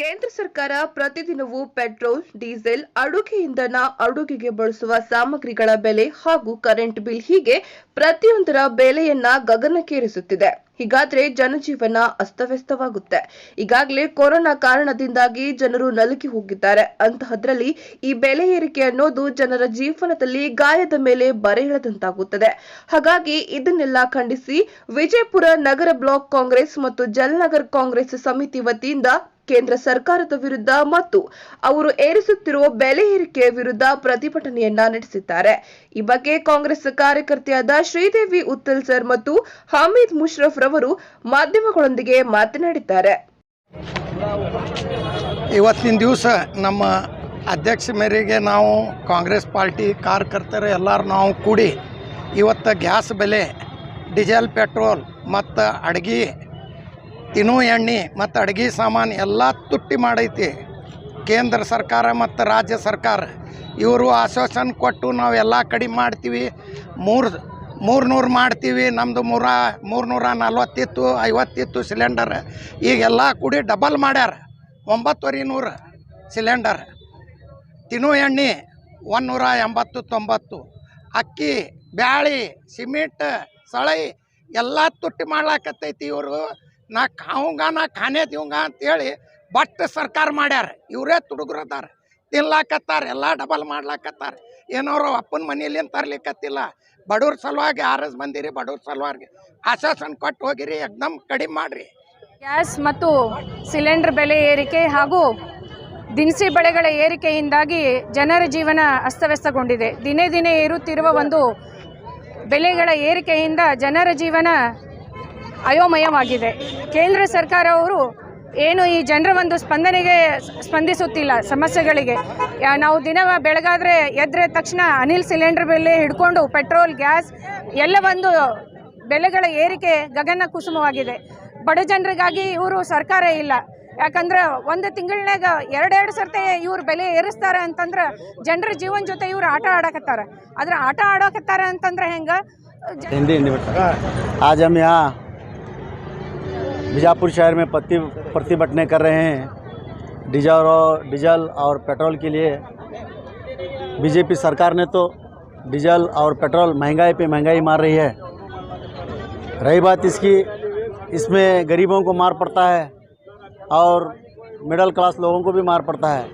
ಕೇಂದ್ರ ಸರ್ಕಾರ ಪ್ರತಿದಿನವೂ ಪೆಟ್ರೋಲ್, ಡೀಸೆಲ್, ಅಡುಗೆ ಇಂಧನ, ಅಡುಗೆಗೆ ಬಳಸುವ ಸಾಮಗ್ರಿಗಳ ಬೆಲೆ ಹಾಗೂ ಕರೆಂಟ್ ಬಿಲ್ ಹೀಗೆ ಪ್ರತಿಯೊಂದರ ಬೆಲೆಯನ್ನ ಗಗನಕ್ಕೇರಿಸುತ್ತಿದೆ. ಹೀಗಾದ್ರೆ ಜನಜೀವನ ಅಸ್ತವ್ಯಸ್ತವಾಗುತ್ತೆ. ಈಗಾಗಲೇ ಕೊರೋನಾ ಕಾರಣದಿಂದಾಗಿ ಜನರು ನಲುಗಿ ಹೋಗಿದ್ದಾರೆ. ಅಂತಹದ್ರಲ್ಲಿ ಈ ಬೆಲೆ ಏರಿಕೆ ಅನ್ನೋದು ಜನರ ಜೀವನದಲ್ಲಿ ಗಾಯದ ಮೇಲೆ ಬರೆ ಎಳೆದಂತಾಗುತ್ತದೆ. ಹಾಗಾಗಿ ಇದನ್ನೆಲ್ಲ ಖಂಡಿಸಿ ವಿಜಯಪುರ ನಗರ ಬ್ಲಾಕ್ ಕಾಂಗ್ರೆಸ್ ಮತ್ತು ಜಲನಗರ್ ಕಾಂಗ್ರೆಸ್ ಸಮಿತಿ ವತಿಯಿಂದ ಕೇಂದ್ರ ಸರ್ಕಾರದ ವಿರುದ್ಧ ಮತ್ತು ಅವರು ಏರಿಸುತ್ತಿರುವ ಬೆಲೆ ಏರಿಕೆಯ ವಿರುದ್ಧ ಪ್ರತಿಭಟನೆಯನ್ನ ನಡೆಸಿದ್ದಾರೆ. ಈ ಬಗ್ಗೆ ಕಾಂಗ್ರೆಸ್ ಕಾರ್ಯಕರ್ತೆಯಾದ ಶ್ರೀದೇವಿ ಉತ್ತಲ್ ಸರ್ ಮತ್ತು ಹಮೀದ್ ಮುಷ್ರಫ್ ರವರು ಮಾಧ್ಯಮಗಳೊಂದಿಗೆ ಮಾತನಾಡಿದ್ದಾರೆ. ಇವತ್ತಿನ ದಿವಸ ನಮ್ಮ ಅಧ್ಯಕ್ಷ ಮೇರೆಗೆ ನಾವು ಕಾಂಗ್ರೆಸ್ ಪಾರ್ಟಿ ಕಾರ್ಯಕರ್ತರು ಎಲ್ಲರೂ ನಾವು ಕೂಡಿ ಇವತ್ತು ಗ್ಯಾಸ್ ಬೆಲೆ, ಡೀಸೆಲ್, ಪೆಟ್ರೋಲ್ ಮತ್ತು ಅಡ್ಗೆ ತಿನ್ನು ಎಣ್ಣೆ ಮತ್ತು ಅಡುಗೆ ಸಾಮಾನು ಎಲ್ಲ ತುಟ್ಟಿ ಮಾಡೈತಿ. ಕೇಂದ್ರ ಸರ್ಕಾರ ಮತ್ತು ರಾಜ್ಯ ಸರ್ಕಾರ ಇವರು ಆಶ್ವಾಸನೆ ಕೊಟ್ಟು ನಾವು ಎಲ್ಲ ಕಡಿಮೆ ಮಾಡ್ತೀವಿ. ಮೂರು, ಮೂರ್ನೂರು ಮಾಡ್ತೀವಿ. ನಮ್ಮದು ಮೂರ, ಮೂರ್ನೂರ ನಲ್ವತ್ತಿತ್ತು, ಐವತ್ತಿತ್ತು ಸಿಲಿಂಡರ್. ಈಗೆಲ್ಲ ಕೂಡಿ ಡಬಲ್ ಮಾಡ್ಯಾರ. ಒಂಬತ್ತುವರೆ ನೂರು ಸಿಲಿಂಡರ್. ತಿನ್ನು ಎಣ್ಣೆ ಒಂದೂರ ಎಂಬತ್ತು ತೊಂಬತ್ತು ಅಕ್ಕಿ, ಬ್ಯಾಳಿ, ಸಿಮೆಂಟ್, ಸಳೈ ಎಲ್ಲ ತುಟ್ಟಿ ಮಾಡ್ಲಾಕತ್ತೈತಿ ಇವರು. ನಾ ಖಾವುಂಗ ನಾ ಖಾನೆ ದಿವಂಗ ಅಂತೇಳಿ ಬಟ್ ಸರ್ಕಾರ ಮಾಡ್ಯಾರ. ಇವರೇ ತುಡುಗ್ರದಾರ. ತಿನ್ಲಾಕತ್ತಾರ, ಎಲ್ಲ ಡಬಲ್ ಮಾಡ್ಲಾಕತ್ತಾರ. ಏನೋರು ಅಪ್ಪನ ಮನೆಯಲ್ಲಿ ತರ್ಲಿಕ್ಕತ್ತಿಲ್ಲ ಬಡವ್ರ ಸಲುವಾಗಿ ಆರಸ್ ಬಂದಿರಿ, ಬಡವ್ರ ಸಲುವಾಗಿ. ಆಶಾಸನ ಕೊಟ್ಟು ಹೋಗಿರಿ, ಎಕ್ದಮ್ ಕಡಿಮೆ ಮಾಡ್ರಿ. ಗ್ಯಾಸ್ ಮತ್ತು ಸಿಲಿಂಡರ್ ಬೆಲೆ ಏರಿಕೆ ಹಾಗೂ ದಿನಸಿ ಬೆಳೆಗಳ ಏರಿಕೆಯಿಂದಾಗಿ ಜನರ ಜೀವನ ಅಸ್ತವ್ಯಸ್ತಗೊಂಡಿದೆ. ದಿನೇ ದಿನೇ ಏರುತ್ತಿರುವ ಒಂದು ಬೆಲೆಗಳ ಏರಿಕೆಯಿಂದ ಜನರ ಜೀವನ ಅಯೋಮಯವಾಗಿದೆ ಕೇಂದ್ರ ಸರ್ಕಾರವರು ಏನು ಈ ಜನರ ಒಂದು ಸ್ಪಂದನೆಗೆ ಸ್ಪಂದಿಸುತ್ತಿಲ್ಲ ಸಮಸ್ಯೆಗಳಿಗೆ ನಾವು ದಿನ ಬೆಳಗಾದರೆ ಎದ್ರೆ ತಕ್ಷಣ ಅನಿಲ್ ಸಿಲಿಂಡರ್ ಬೆಲೆ ಹಿಡ್ಕೊಂಡು ಪೆಟ್ರೋಲ್ ಗ್ಯಾಸ್ ಎಲ್ಲ ಒಂದು ಬೆಲೆಗಳ ಏರಿಕೆ ಗಗನ ಕುಸುಮವಾಗಿದೆ ಬಡ ಜನರಿಗಾಗಿ ಇವರು ಸರ್ಕಾರ ಇಲ್ಲ ಯಾಕಂದ್ರೆ ಒಂದು ತಿಂಗಳನ್ಯಾಗ ಎರಡೆರಡು ಸರ್ತಿ ಇವ್ರು ಬೆಲೆ ಏರಿಸ್ತಾರೆ ಅಂತಂದ್ರೆ ಜನರ ಜೀವನ ಜೊತೆ ಇವ್ರು ಆಟ ಆಡಕತ್ತಾರೆ ಆದ್ರೆ ಆಟ ಆಡಕತ್ತಾರೆ ಅಂತಂದ್ರೆ ಹೆಂಗೆ बीजापुर शहर में पति प्रतिभटने कर रहे हैं। डीजल और डीजल और पेट्रोल के लिए। बीजेपी सरकार ने तो डीजल और पेट्रोल महँगाई पे महँगाई मार रही है। रही बात इसकी, इसमें गरीबों को मार पड़ता है और मिडिल क्लास लोगों को भी मार पड़ता है।